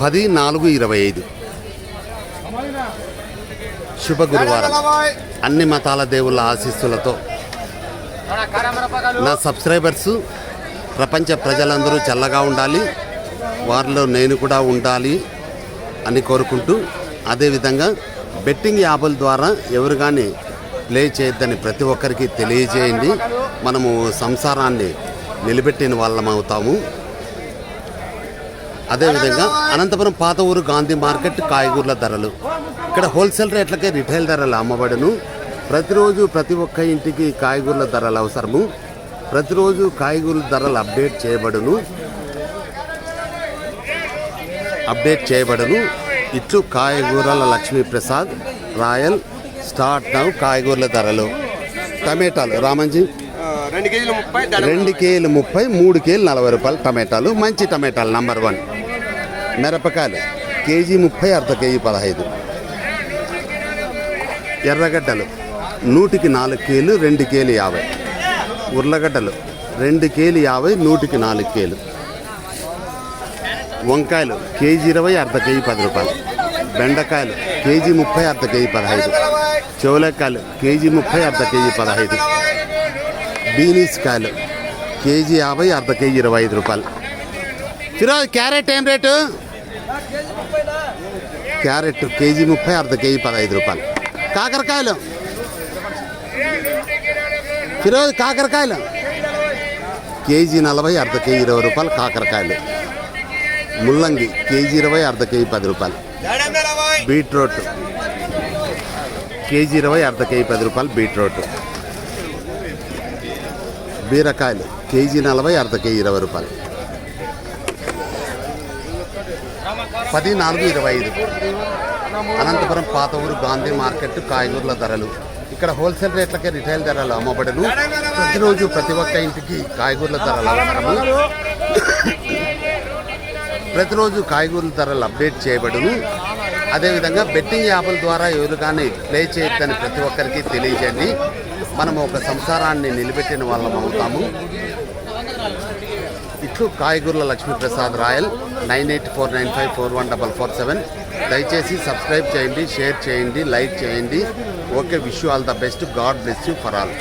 పది నాలుగు ఇరవై ఐదు. శుభ గురువారం అన్ని మతాల దేవుళ్ళ ఆశీస్సులతో నా సబ్స్క్రైబర్స్ ప్రపంచ ప్రజలందరూ చల్లగా ఉండాలి వారిలో నేను కూడా ఉండాలి అని కోరుకుంటూ అదేవిధంగా బెట్టింగ్ యాప్ల ద్వారా ఎవరు కానీ ప్లే చేయొద్దని ప్రతి ఒక్కరికి తెలియజేయండి. మనము సంసారాన్ని నిలబెట్టిన వాళ్ళం అవుతాము. అదేవిధంగా అనంతపురం పాత ఊరు గాంధీ మార్కెట్ కాయగూరల ధరలు. ఇక్కడ హోల్సేల్ రేట్లకే రిటైల్ ధరలు అమ్మబడును. ప్రతిరోజు ప్రతి ఒక్క ఇంటికి కాయగూరల ధరలు అవసరము. ప్రతిరోజు కాయగూరల ధరలు అప్డేట్ చేయబడును. అప్డేట్ చేయబడును. ఇట్లు కాయగూరల లక్ష్మీప్రసాద్ రాయల్ స్టార్ట్ నౌ కాయగూరల ధరలు. టమాటాలు రామంజీ? రెండు కేజీలు ముప్పై రెండు కేలు ముప్పై మూడు కేలు నలభై రూపాయలు టమాటాలు. మంచి టమాటాలు నంబర్ వన్. మిరపకాయలు. కేజీ ముప్పై అర్ధ కేజీ పదహైదు. ఎర్రగడ్డలు నూటికి నాలుగు కేలు రెండు కేలు యాభై. ఉర్లగడ్డలు రెండు కేలు యాభై నూటికి నాలుగు కేలు. వంకాయలు కేజీ ఇరవై అర్ధ కేజీ పది రూపాయలు. బెండకాయలు కేజీ ముప్పై అర్ధ కేజీ పదహైదు. చెవులకాయలు కేజీ ముప్పై అర్ధ కేజీ పదహైదు. బీనీస్ కాయలు కేజీ యాభై అర్ధ కేజీ ఇరవై ఐదు రూపాయలు. ఫిరోజ్ క్యారెట్ ఏం రేటు? క్యారెట్ కేజీ ముప్పై అర్ధ కేజీ పదహైదు రూపాయలు. కాకరకాయలు. ఫిరోజ్ కాకరకాయలు. కేజీ నలభై అర్ధ కేజీ ఇరవై రూపాయలు కాకరకాయలు. ముల్లంగి కేజీ ఇరవై అర్ధ కేజీ పది రూపాయలు. బీట్రూట్. కేజీ ఇరవై అర్ధ కేజీ పది రూపాయలు బీట్రూట్. బీరకాయలు కేజీ నలభై అర్ధ కేజీ ఇరవై రూపాయలు. పది నాలుగు ఇరవై ఐదు. అనంతపురం పాత ఊరు గాంధీ మార్కెట్ కాయగూరల ధరలు. ఇక్కడ హోల్సేల్ రేట్లకే రిటైల్ ధరలు అమ్మబడును ప్రతిరోజు ప్రతి ఒక్క ఇంటికి కాయగూరల ధరలు అవసరము. ప్రతిరోజు కాయగూరల ధరలు అప్డేట్ చేయబడును. అదేవిధంగా బెట్టింగ్ యాప్ల ద్వారా ఎవరు కానీ ప్లే చేయొద్దని ప్రతి ఒక్కరికి తెలియజేయండి. మనము ఒక సంసారాన్ని నిలబెట్టిన వాళ్ళం అవుతాము. ఇట్లు కాయగూర్ల Lakshmiprasad royal nine eight four nine five four one double four seven. దయచేసి సబ్స్క్రైబ్ చేయండి షేర్ చేయండి లైక్ చేయండి. Okay wish you all the best. God bless you for all.